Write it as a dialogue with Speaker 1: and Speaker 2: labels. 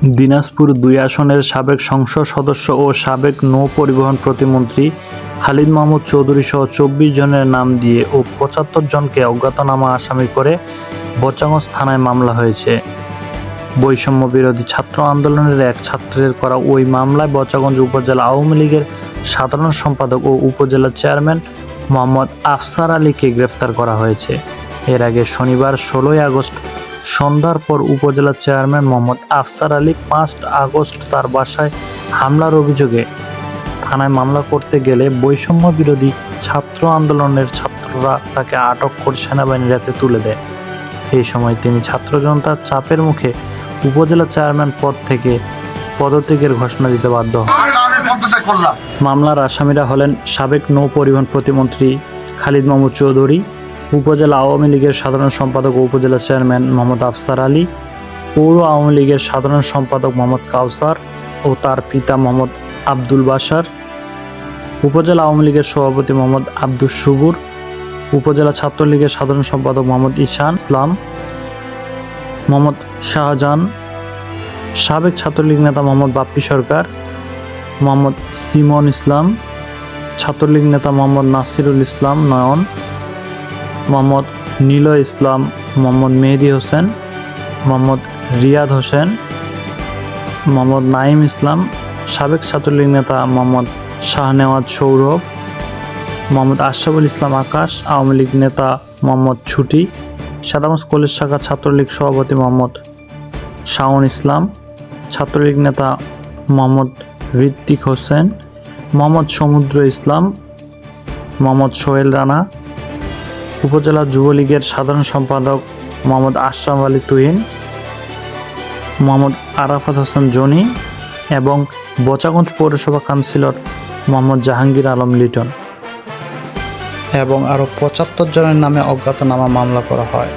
Speaker 1: দিনাজপুর দুই আসনের সাবেক সংসদ সদস্য ও সাবেক নৌ পরিবহন প্রতিমন্ত্রী খালিদ মাহমুদ চৌধুরী সহ চব্বিশ জনের নাম দিয়ে ও পঁচাত্তর জনকে অজ্ঞাতনামা আসামি করে বচাগঞ্জ থানায় মামলা হয়েছে। বৈষম্য বিরোধী ছাত্র আন্দোলনের এক ছাত্রের করা ওই মামলায় বচাগঞ্জ উপজেলা আওয়ামী লীগের সাধারণ সম্পাদক ও উপজেলা চেয়ারম্যান মোহাম্মদ আফসার আলীকে গ্রেফতার করা হয়েছে। এর আগে শনিবার ষোলোই আগস্ট সন্ধ্যার পর উপজেলা চেয়ারম্যান মোহাম্মদ আফসার আলী পাঁচ আগস্ট তার বাসায় হামলার অভিযোগে থানায় মামলা করতে গেলে বৈষম্য বিরোধী ছাত্র আন্দোলনের ছাত্ররা তাকে আটক করে সেনাবাহিনীর হাতে তুলে দেয়। এই সময় তিনি ছাত্র জনতার চাপের মুখে উপজেলা চেয়ারম্যান পদ থেকে পদত্যাগের ঘোষণা দিতে বাধ্য মামলার আসামিরা হলেন সাবেক নৌ পরিবহন প্রতিমন্ত্রী খালিদ মাহমুদ চৌধুরী উপজেলা আওয়ামী লীগের সাধারণ সম্পাদক ও উপজেলা চেয়ারম্যান মোহাম্মদ আফসার আলী, পৌর আওয়ামী লীগের সাধারণ সম্পাদক মোহাম্মদ কাউসার ও তার পিতা মোহাম্মদ আব্দুল বাসার উপজেলা আওয়ামী লীগের সভাপতি মোহাম্মদ আব্দুল সুবুর উপজেলা ছাত্রলীগের সাধারণ সম্পাদক মোহাম্মদ ঈশান ইসলাম, মোহাম্মদ শাহজাহান, সাবেক ছাত্রলীগ নেতা মোহাম্মদ বাপ্পি সরকার, মোহাম্মদ সিমন ইসলাম, ছাত্রলীগ নেতা মোহাম্মদ নাসিরুল ইসলাম নয়ন মোহাম্মদ নীলয় ইসলাম, মোহাম্মদ মেহেদি হোসেন, মোহাম্মদ রিয়াদ হোসেন, মোহাম্মদ নাইম ইসলাম, সাবেক ছাত্রলীগ নেতা মোহাম্মদ শাহনেওয়াজ সৌরভ, মোহাম্মদ আশরাফুল ইসলাম আকাশ, আওয়ামী লীগ নেতা মোহাম্মদ ছুটি, সাদামস কলেজ শাখা ছাত্রলীগ সভাপতি মোহাম্মদ শাওন ইসলাম, ছাত্রলীগ নেতা মোহাম্মদ ঋত্বিক হোসেন, মোহাম্মদ সমুদ্র ইসলাম, মোহাম্মদ সোহেল রানা উপজেলা যুবলীগের সাধারণ সম্পাদক মোহাম্মদ আশরাম আলী তুহিন, মোহাম্মদ আরাফাত হোসেন জনি এবং বচাগঞ্জ পৌরসভা কাউন্সিলর মোহাম্মদ জাহাঙ্গীর আলম লিটন এবং আরও পঁচাত্তর জনের নামে অজ্ঞাতনামা মামলা করা হয়।